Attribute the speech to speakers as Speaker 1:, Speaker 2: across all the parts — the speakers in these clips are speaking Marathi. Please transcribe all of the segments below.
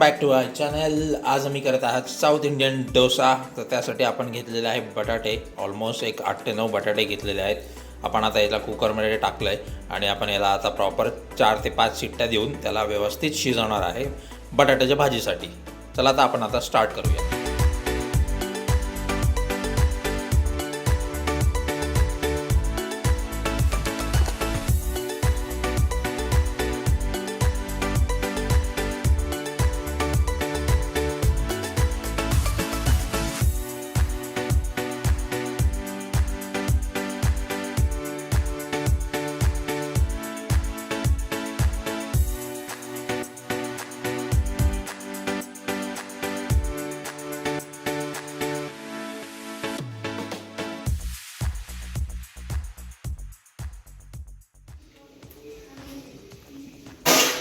Speaker 1: बॅक टू आय चॅनल आज आम्ही करत आहात साऊथ इंडियन डोसा. तर त्यासाठी आपण घेतलेले आहे बटाटे. ऑलमोस्ट एक आठ ते नऊ बटाटे घेतलेले आहेत. आपण आता याला कुकरमध्ये टाकलं आहे आणि आपण याला आता प्रॉपर चार ते पाच शिट्ट्या देऊन त्याला व्यवस्थित शिजवणार आहे बटाट्याच्या भाजीसाठी. चला आता आपण आता स्टार्ट करूया.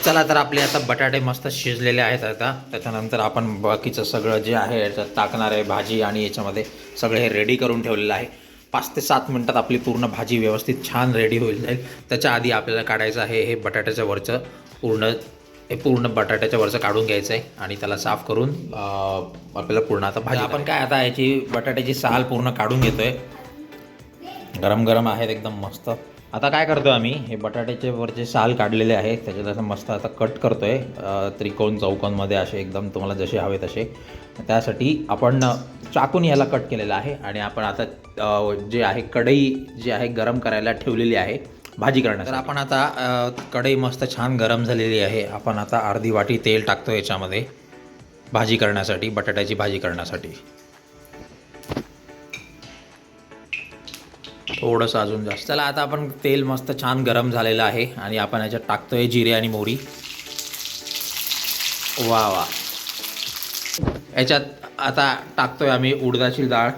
Speaker 1: चला तर आपले आता बटाटे मस्त शिजलेले आहेत आता. त्याच्यानंतर आपण बाकीचं सगळं जे आहे याच्यात टाकणार आहे भाजी आणि याच्यामध्ये सगळं हे रेडी करून ठेवलेलं आहे. पाच ते सात मिनटात आपली पूर्ण भाजी व्यवस्थित छान रेडी होईल जाईल. त्याच्या आधी आपल्याला काढायचं आहे हे बटाट्याच्या वरचं पूर्ण हे पूर्ण बटाट्याच्या वरचं काढून घ्यायचं आहे आणि त्याला साफ करून आपल्याला पूर्ण आता भाजी आपण काय आता याची बटाट्याची साल पूर्ण काढून घेतोय. गरम गरम आहेत एकदम मस्त. आता काय करतो आम्ही? हे बटाट्याचे वरचे साल काढलेले आहे त्याच्यात असं मस्त आता कट करतो आहे त्रिकोण चौकोनमध्ये असे एकदम तुम्हाला जसे हवे तसे. त्यासाठी आपण चाकून याला कट केलेला आहे. आणि आपण आता जे आहे कढई जी आहे गरम करायला ठेवलेली आहे भाजी करण्यासाठी. तर आपण आता कढई मस्त छान गरम झालेली आहे. आपण आता अर्धी वाटी तेल टाकतो याच्यामध्ये. भाजी करण्यासाठी बटाट्याची भाजी करण्यासाठी. थोडंसं अजून जास्त. चला आता आपण तेल मस्त छान गरम झालेलं आहे. आणि आपण याच्यात टाकतोय जिरे आणि मोहरी. वा वा. याच्यात आता टाकतोय आम्ही उडदाची डाळ.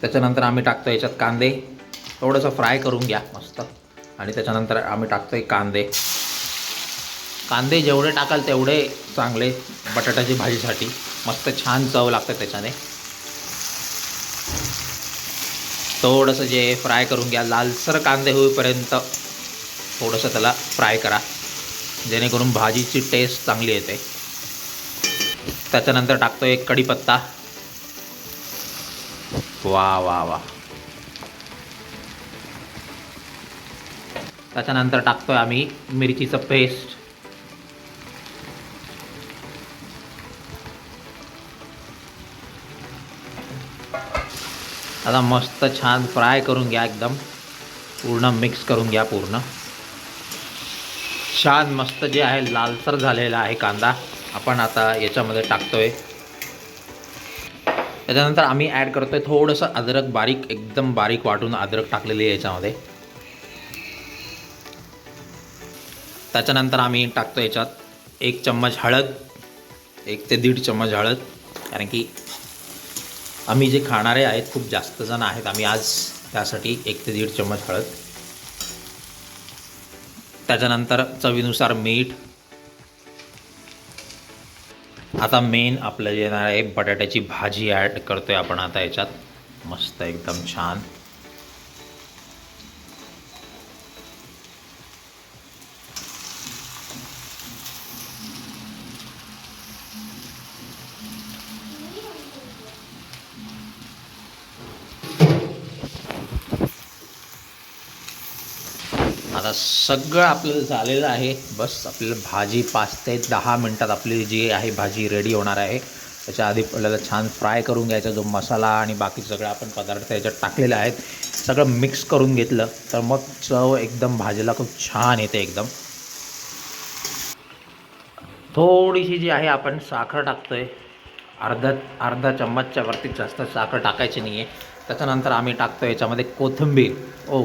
Speaker 1: त्याच्यानंतर आम्ही टाकतो याच्यात कांदे. थोडंसं फ्राय करून घ्या मस्त. आणि त्याच्यानंतर आम्ही टाकतोय कांदे. कांदे जेवढे टाकाल तेवढे चांगले बटाट्याची भाजीसाठी. मस्त छान चव लागते त्याच्याने. थोडंसं जे फ्राय करून घ्या लालसर कांदे होईपर्यंत थोडंसं त्याला फ्राय करा. जेणेकरून भाजीची टेस्ट चांगली येते. त्याच्यानंतर टाकतो एक कढीपत्ता. वा वा वा. त्याच्यानंतर टाकतोय आम्ही मिरचीचं पेस्ट आता मस्त छान फ्राय करून घ्या एकदम. पूर्ण मिक्स करून घ्या पूर्ण. छान मस्त जे आहे लालसर झालेला आहे कांदा. आपण आता याच्यामध्ये टाकतोय. त्याच्यानंतर आम्ही ॲड करतोय थोडंसं अद्रक बारीक एकदम बारीक वाटून अद्रक टाकलेली आहे याच्यामध्ये. त्याच्यानंतर आम्ही टाकतो याच्यात एक चम्मच हळद एक ते दीड चम्मच हळद कारण की आम्ही जे खाणारे आहेत खूप जास्त जण आहेत. आम्ही आज त्यासाठी एक ते दीड चम्मच हळद. त्याच्यानंतर चवीनुसार मीठ. आता मेन आपलं जे येणार आहे बटाट्याची भाजी ॲड करतो आहे आपण आता याच्यात. मस्त एकदम छान. आता सगळं आपलं झालेलं आहे. बस आपल्याला भाजी पाच ते दहा मिनटात आपली जी आहे भाजी रेडी होणार आहे. त्याच्या आधी आपल्याला छान फ्राय करून घ्यायचा जो मसाला आणि बाकी सगळे आपण पदार्थ याच्यात टाकलेले आहेत. सगळं मिक्स करून घेतलं तर मग चव एकदम भाजीला खूप छान येते एकदम. थोडीशी जी आहे आपण साखर टाकतो आहे अर्धा अर्धा चम्मचच्या वरती जास्त साखर टाकायची नाही आहे त्याच्यानंतर आम्ही टाकतो याच्यामध्ये कोथिंबीर. ओ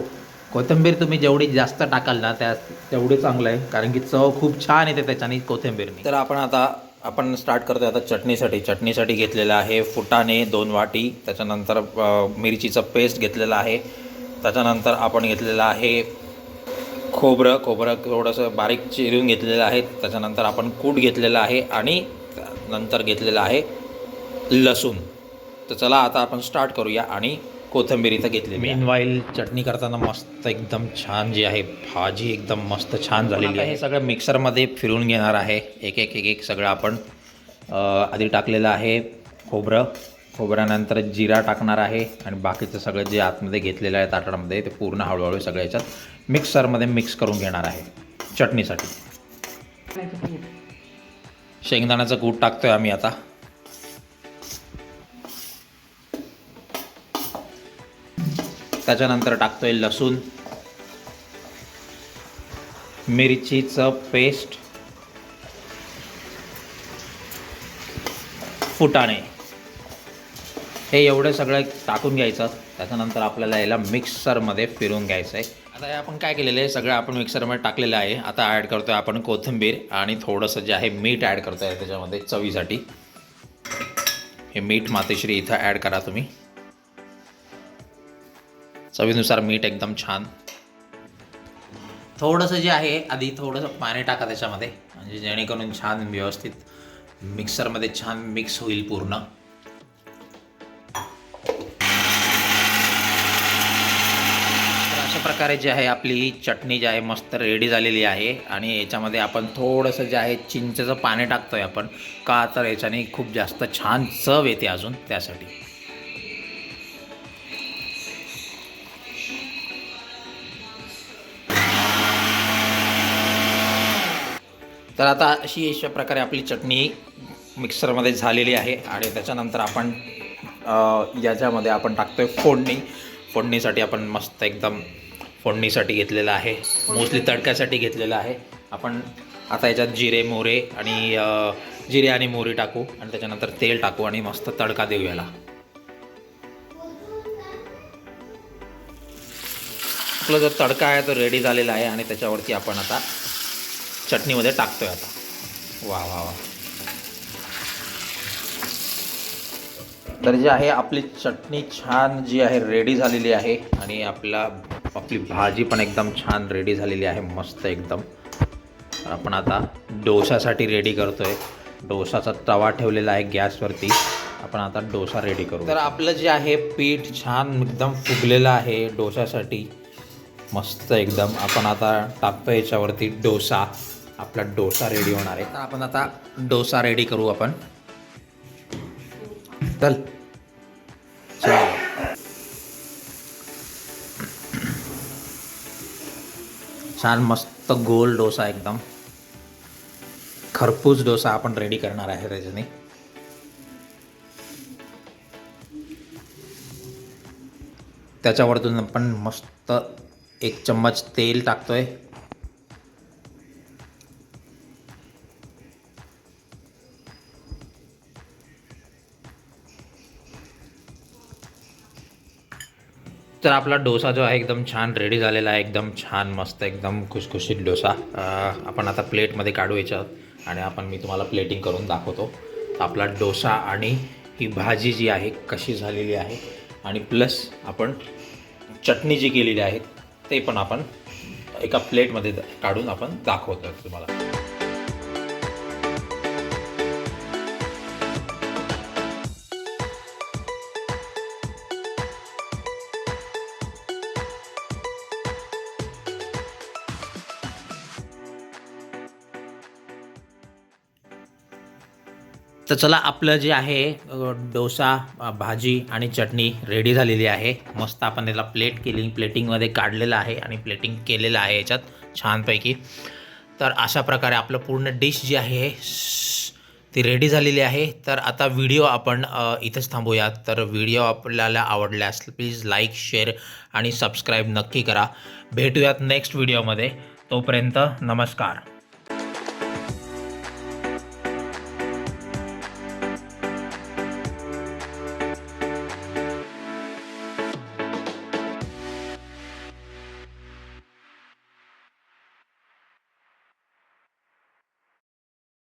Speaker 1: कोथिंबीर तुम्ही जेवढी जास्त टाकाल ना त्या तेवढी चांगलं आहे. कारण की चव खूप छान येते त्याच्याने कोथिंबीरने तर आपण आता आपण स्टार्ट करतो आता चटणीसाठी. चटणीसाठी घेतलेलं आहे फुटाणे दोन वाटी. त्याच्यानंतर मिरचीचं पेस्ट घेतलेलं आहे. त्याच्यानंतर आपण घेतलेलं आहे खोबरं. खोबरं थोडंसं बारीक चिरून घेतलेलं आहे. त्याच्यानंतर आपण कूट घेतलेलं आहे आणि नंतर घेतलेलं आहे लसूण. तर चला आता आपण स्टार्ट करूया आणि कोथिंबीर इथं घेतली मीनवाईल चटणी करताना मस्त एकदम छान जी आहे भाजी एकदम मस्त छान झालेली आहे. हे सगळं मिक्सरमध्ये फिरून घेणार आहे. एक एक एक एक सगळं आपण आधी टाकलेलं आहे खोबरं. खोबऱ्यानंतर जिरा टाकणार आहे आणि बाकीचं सगळं जे आतमध्ये घेतलेलं आहे ताटणामध्ये ते पूर्ण हळूहळू सगळं याच्यात मिक्सरमध्ये मिक्स करून घेणार आहे चटणीसाठी. शेंगदाण्याचं कूट टाकतोय आम्ही आता. त्याच्यानंतर टाकतोय लसूण मिरचीचं पेस्ट फुटाणे. हे एवढं सगळं टाकून घ्यायचं. त्याच्यानंतर आपल्याला याला मिक्सरमध्ये फिरून घ्यायचं आहे आता हे आपण काय केलेलं आहे? सगळं आपण मिक्सरमध्ये टाकलेलं आहे. आता ॲड करतोय आपण कोथिंबीर आणि थोडंसं जे आहे मीठ ॲड करतोय त्याच्यामध्ये चवीसाठी. हे मीठ मातेश्री इथं ॲड करा तुम्ही. चवीनुसार मीठ एकदम छान. थोडंसं जे आहे आधी थोडंसं पाणी टाका त्याच्यामध्ये. म्हणजे जेणेकरून छान व्यवस्थित मिक्सरमध्ये छान मिक्स होईल पूर्ण. तर अशा प्रकारे जे आहे आपली चटणी जी आहे मस्त रेडी झालेली आहे. आणि याच्यामध्ये आपण थोडंसं जे आहे चिंचेचं पाणी टाकतो आहे आपण. का? तर याच्याने खूप जास्त छान चव येते अजून त्यासाठी. तर आता अशी अशा प्रकारे आपली चटणी मिक्सरमध्ये झालेली आहे आणि त्याच्यानंतर आपण याच्यामध्ये आपण टाकतो आहे फोडणी. फोडणीसाठी आपण मस्त एकदम फोडणीसाठी घेतलेलं आहे. मोस्टली तडक्यासाठी घेतलेलं आहे. आपण आता याच्यात जिरे मोरे आणि जिरे आणि मोहरी टाकू आणि त्याच्यानंतर तेल टाकू आणि मस्त तडका देऊ याला. आपला जो तडका आहे तो रेडी झालेला आहे आणि त्याच्यावरती आपण आता चटणीमध्ये टाकतोय आता. वा वा वा. तर जे आहे आपली चटणी छान जी आहे रेडी झालेली आहे आणि आपला आपली भाजी पण एकदम छान रेडी झालेली आहे मस्त एकदम. आपण आता डोशासाठी रेडी करतोय. डोसाचा तवा ठेवलेला आहे गॅसवरती. आपण आता डोसा रेडी करू. तर आपलं जे आहे पीठ छान एकदम फुगलेलं आहे डोशासाठी मस्त एकदम. आपण आता टाकतो याच्यावरती डोसा. आपला डोसा रेडी होणार आहे. तर आपण आता डोसा रेडी करू आपण. चल. छान मस्त गोल डोसा एकदम. खरपूस डोसा आपण रेडी करणार आहे त्याच्याने. त्याच्यावरतून आपण मस्त एक चम्मच तेल टाकतोय. तर आपला डोसा जो आहे एकदम छान रेडी झालेला आहे एकदम छान मस्त एकदम खुशखुशीत डोसा. आपण आता प्लेटमध्ये काढू याच्यात आणि आपण मी तुम्हाला प्लेटिंग करून दाखवतो. आपला डोसा आणि ही भाजी जी आहे कशी झालेली आहे आणि प्लस आपण चटणी जी केलेली आहे ते पण आपण एका प्लेटमध्ये द- काढून आपण दाखवतो तुम्हाला. तर चला आपलं जे आहे डोसा भाजी आणि चटणी रेडी झालेली आहे. मस्त आपण त्याला प्लेट केली प्लेटिंगमध्ये काढलेलं आहे आणि प्लेटिंग केलेलं आहे याच्यात छानपैकी. तर अशा प्रकारे आपलं पूर्ण डिश जी आहे ती रेडी झालेली आहे. तर आता व्हिडिओ आपण इथेच थांबूयात. तर व्हिडिओ आपल्याला आवडल्यास प्लीज लाईक शेअर आणि सबस्क्राईब नक्की करा. भेटूयात नेक्स्ट व्हिडिओमध्ये तोपर्यंत नमस्कार.